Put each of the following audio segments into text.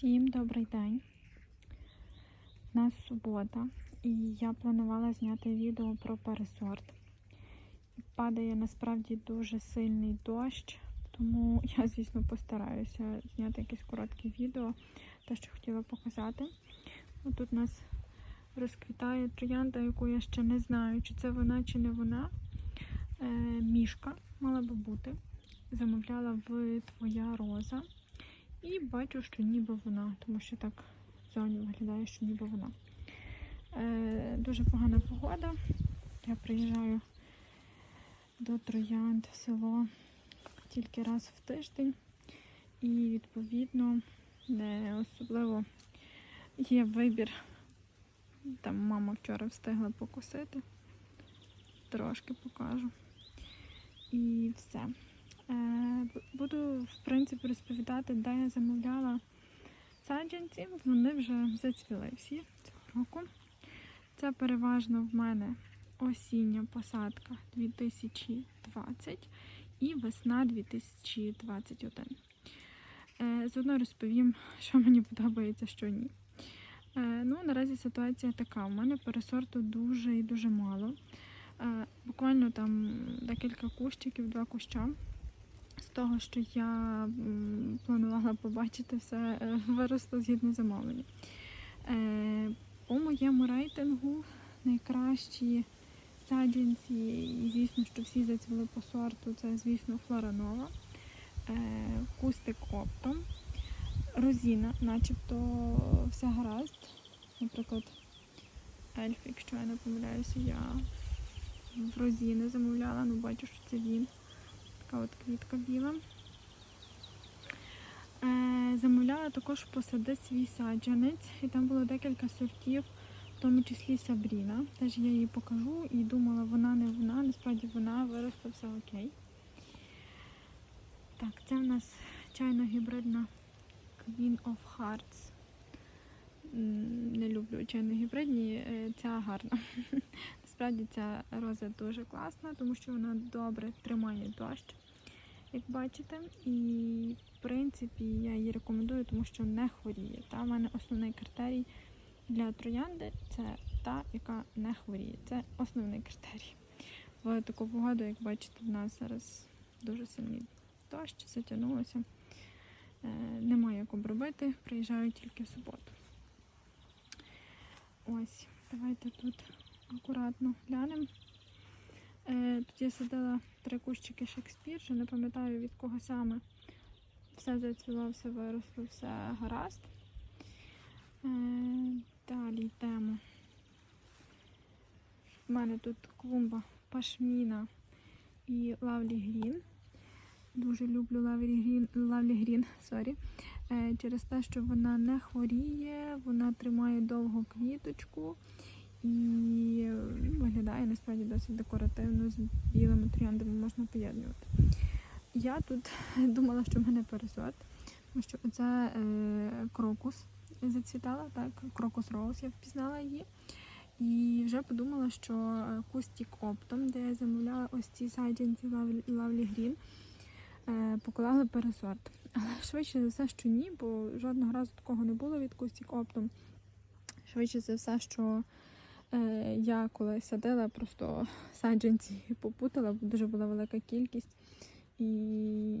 Всім добрий день. У нас субота, і я планувала зняти відео про пересорт. Падає насправді дуже сильний дощ, тому я, звісно, постараюся зняти якесь коротке відео, те, що хотіла показати. Тут у нас розквітає троянда, яку я ще не знаю, чи це вона, чи не вона. Е, мішка мала би бути. Замовляла в твоя роза. І бачу, що ніби вона, тому що так зовні виглядає, що ніби вона. Е, дуже погана погода. Я приїжджаю до Троянд в село тільки раз в тиждень. І відповідно не особливо є вибір. Там мама вчора встигла покосити. Трошки покажу. І все. Е, Буду, в принципі, розповідати, де я замовляла саджанці. Вони вже зацвіли всі цього року. Це переважно в мене осіння посадка 2020 і весна 2021. Е, Заодно розповім, що мені подобається, що ні. Е, Ну, наразі ситуація така. У мене пересорту дуже і дуже мало. Буквально там декілька кущиків, два куща. Того, що я планувала побачити, все е, виросло згідно замовлення. Е, По моєму рейтингу найкращі саджанці, і звісно, що всі зацвіли по сорту, це, звісно, Флоранова, е, кустик оптом, розіна, начебто все гаразд. Наприклад, ельф, якщо я не помиляюся, я в розіни замовляла, ну бачу, що це він. Така от квітка біла. Е, замовляла також посади свій саджанець, і там було декілька сортів, в тому числі Сабріна. Теж я її покажу і думала, вона не вона, насправді вона виросла все окей. Так, це в нас чайно-гібридна Queen of Hearts. Не люблю чайно-гібридні, е, ця гарна. Насправді ця роза дуже класна, тому що вона добре тримає дощ, як бачите. І в принципі я її рекомендую, тому що не хворіє. Та в мене основний критерій для троянди це та, яка не хворіє. Це основний критерій. В таку погоду, як бачите, в нас зараз дуже сильний дощ, затягнулося. Е, Немає як обробити, приїжджаю тільки в суботу. Ось, давайте тут акуратно глянемо. Е, Тут я садила три кущики Шекспір, вже не пам'ятаю від кого саме. Все зацвіло, все виросло, все гаразд. Е, Далі йдемо. У мене тут клумба пашміна і лавлі грін. Дуже люблю лавлі грін, лавлі грін сорі. Е, через те, що вона не хворіє, вона тримає довго квіточку і виглядає насправді досить декоративно з білими трояндами можна поєднувати. Я тут думала, що в мене пересорт, тому що це е, крокус зацвітала, так, крокус роуз, я впізнала її. І вже подумала, що е, кустик оптом, де я замовляла ось ці саджанці Лавлі Грін, е, поклали пересорт. Але швидше за все, що ні, бо жодного разу такого не було від кустик оптом. Швидше за все, що я коли садила, просто саджанці попутала, дуже була велика кількість. І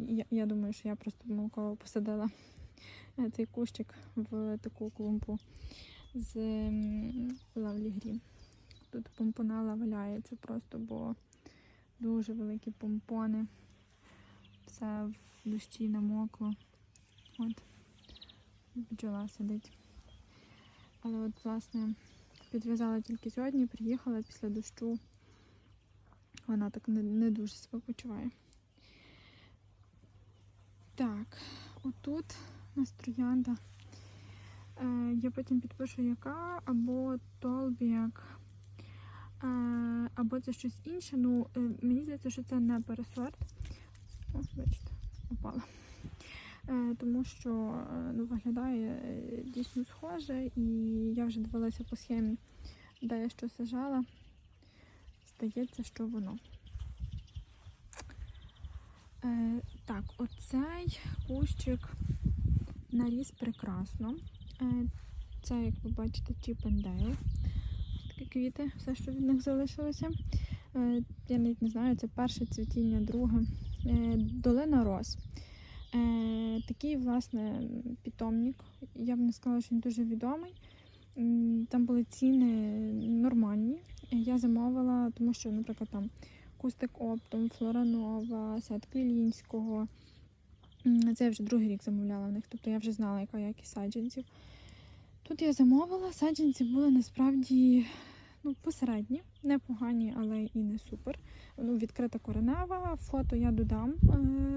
я, я думаю, що я просто помилково посадила е, цей кущик в таку клумбу з Лавлі Грін. Тут помпонала валяється просто, бо дуже великі помпони. Все в дощі намокло. От, бджола сидить. Але от, власне, підв'язала тільки сьогодні, приїхала після дощу. Вона так не, не дуже себе почуває. Так, отут у нас троянда. Е, я потім підпишу, яка, або Толбіак, е, або це щось інше. Ну, е, мені здається, що це не пересорт. О, бачите, упала. Е, тому що е, ну, виглядає е, дійсно схоже, і я вже дивилася по схемі, де я що сажала. Здається, що воно. Е, так, оцей кущик наріс прекрасно. Е, Це, як ви бачите. Ось такі квіти, все, що від них залишилося. Е, Я навіть не знаю, це перше цвітіння, друге. Е, Долина роз. Е, Такий, власне, питомник. Я б не сказала, що він дуже відомий. Там були ціни нормальні. Я замовила, тому що, наприклад, там Кустик Оптом, Флоранова, Сад Квілінського. Це я вже другий рік замовляла в них, тобто я вже знала, яка якість саджанців. Тут я замовила, саджанці були насправді ну, посередні, непогані, але і не супер. Ну, відкрита коренева. Фото я додам е,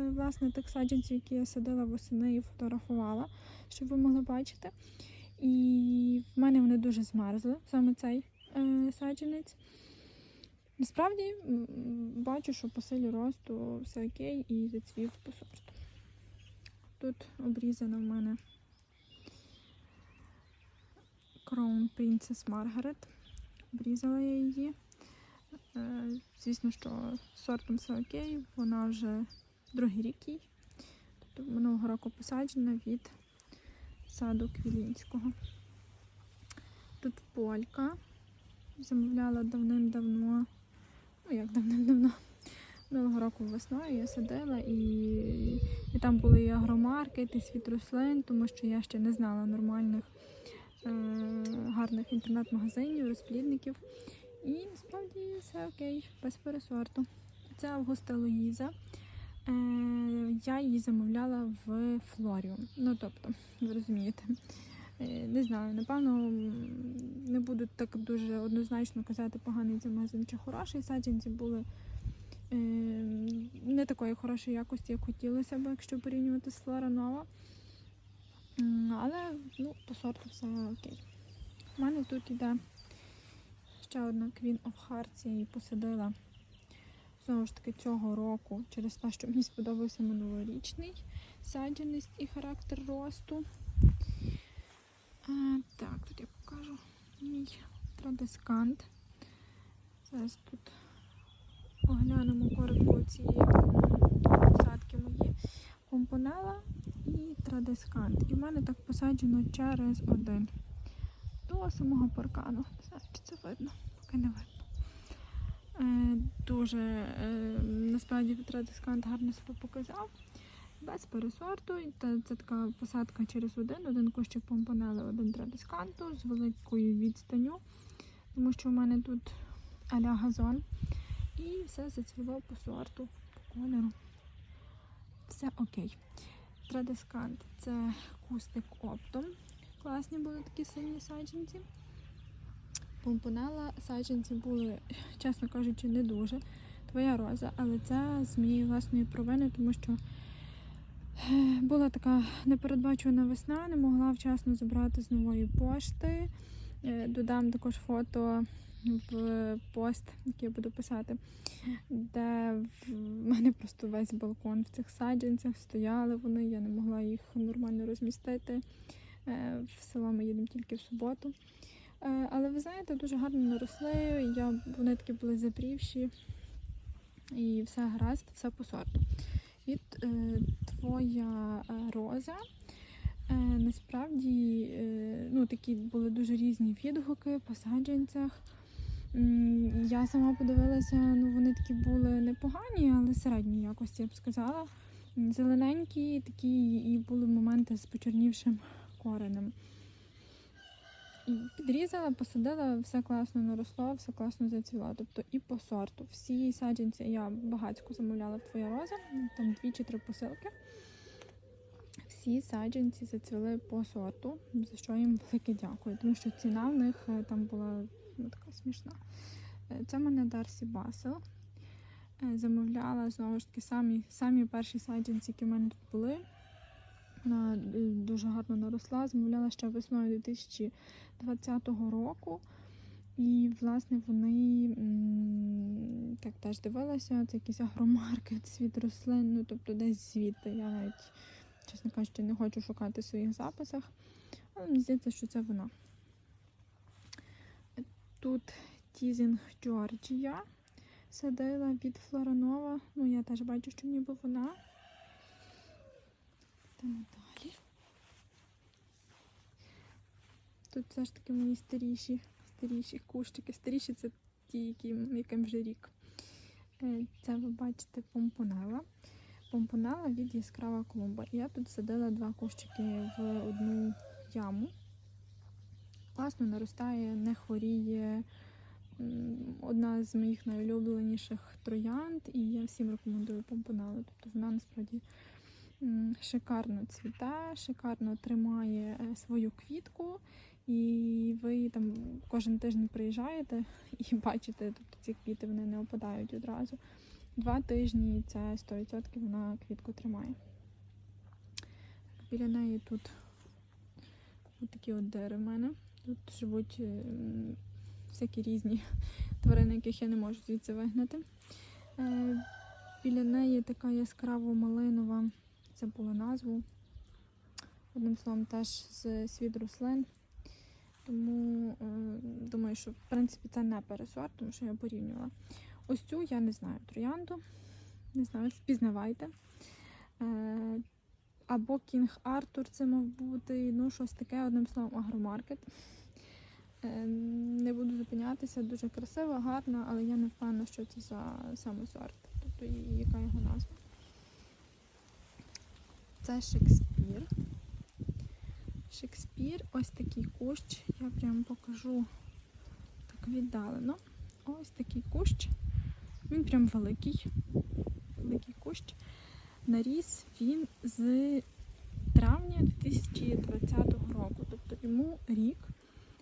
власне тих саджанців, які я садила восени і фотографувала, щоб ви могли бачити. І в мене вони дуже змерзли, саме цей е, саджанець. Насправді бачу, що по силі росту все окей і зацвів по сорту. Тут обрізана в мене Crown Princess Margaret. Обрізала я її. Е, Звісно, що сортом все окей, вона вже другий рік їй. Тобто минулого року посаджена від саду Квілінського. Тут полька. Замовляла давним-давно. Ну, як давним-давно. Минулого року весною я садила і, і там були і агромаркет, і світ рослин, тому що я ще не знала нормальних гарних інтернет-магазинів, розплідників. І насправді все окей, без пересорту. Це Августа Луїза. Е, я її замовляла в Флоріум. Ну тобто, ви розумієте. Е, Не знаю, напевно, не буду так дуже однозначно казати, поганий це магазин чи хороший. Саджанці були е, не такої хорошої якості, як хотілося б, якщо порівнювати з Флора Нова. М, Але ну, по сорту все окей. У мене тут іде ще одна Queen of Hearts, я її посадила знову ж таки цього року через те, що мені сподобався минулорічний саджаність і характер росту. А, так, тут я покажу мій традискант. Зараз тут оглянемо коротко ці посадки мої. Помпонела і традискант. І в мене так посаджено через один до самого паркану. Не знаю, чи це видно, поки не видно. Е, дуже е, насправді традискант гарно себе показав. Без пересорту. Це така посадка через один, один кущик помпонели, один традисканту з великою відстанню, тому що в мене тут аля газон. І все зацвіло по сорту, по кольору. Все окей. Традискант це кустик оптом. Класні були такі сильні саджанці. Помпонела саджанці були, чесно кажучи, не дуже. Твоя роза, але це з моєї власної провини, тому що е, була така непередбачувана весна, не могла вчасно забрати з нової пошти. Е, Додам також фото в пост, який я буду писати, де в мене просто весь балкон в цих саджанцях стояли вони, я не могла їх нормально розмістити. Е, В село ми їдемо тільки в суботу. Е, Але ви знаєте, дуже гарно наросли. Я, вони такі були запрівші. І все гаразд, все по сорту. Від е, твоя е, роза. Е, насправді, е, ну, такі були дуже різні відгуки по саджанцях. Я сама подивилася, ну вони такі були непогані, але середньої якості, я б сказала. Зелененькі, такі і були моменти з почернівшим коренем. І Підрізала, посадила, все класно наросло, все класно зацвіло. Тобто і по сорту. Всі саджанці я багатько замовляла в твоя роза, там дві чи три посилки. Всі саджанці зацвіли по сорту, за що їм велике дякую, тому що ціна в них е, там була ну, така смішна. Е, Це в мене Дарсі Басел. Е, Замовляла знову ж таки самі, самі перші саджанці, які в мене тут були. Вона е, дуже гарно наросла. Замовляла ще весною 2020 року. І, власне, вони так теж дивилася, це якийсь агромаркет, світ рослин, ну тобто десь звідти. Я навіть, чесно кажучи, не хочу шукати в своїх записах. Але мені здається, що це вона. Тут Тізінг Джорджія садила від Флоранова. Ну, я теж бачу, що ніби вона. Йдемо далі. Тут все ж таки мої старіші, старіші кущики. Старіші це ті, яким вже рік. Е, Це ви бачите помпонела. Помпонела від яскрава клумба. Я тут садила два кущики в одну яму. Класно наростає, не хворіє. Одна з моїх найулюбленіших троянд, і я всім рекомендую помпонелу. Тобто вона насправді шикарно цвіте, шикарно тримає е, свою квітку, і ви там кожен тиждень приїжджаєте і бачите, тобто ці квіти вони не опадають одразу. Два тижні це 100% вона квітку тримає. Біля неї тут такі от дерева в мене. Тут живуть е, всякі різні тварини, яких я не можу звідси вигнати. Е, Біля неї така яскраво малинова, забула назву. Одним словом, теж з світ рослин. Тому е, думаю, що в принципі це не пересорт, тому що я порівнювала. Ось цю я не знаю троянду. Не знаю, впізнавайте. Або Кінг Артур це мав бути, ну щось таке, одним словом, агромаркет. Е, Не буду зупинятися, дуже красива, гарна, але я не впевнена, що це за саме сорт. Тобто яка його назва. Це Шекспір. Шекспір, ось такий кущ. Я прямо покажу так віддалено. Ось такий кущ. Він прям великий. Великий кущ. Наріс він з травня 2020 року. Тобто йому рік,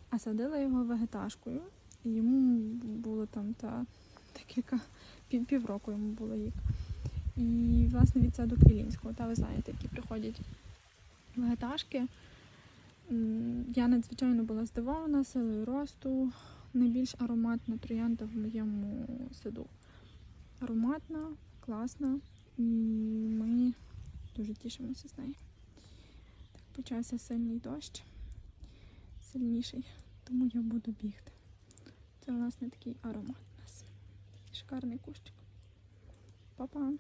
а садила його вегеташкою. І йому було там та декілька пів, півроку йому було рік. І, власне, від саду Квілінського, та ви знаєте, які приходять вегеташки. Я надзвичайно була здивована силою росту. Найбільш ароматна троянда в моєму саду. Ароматна, класна, і ми дуже тішимося з нею. Так почався сильний дощ, сильніший, тому я буду бігти. Це, власне, такий аромат у нас. Шикарний кущик. Па-па!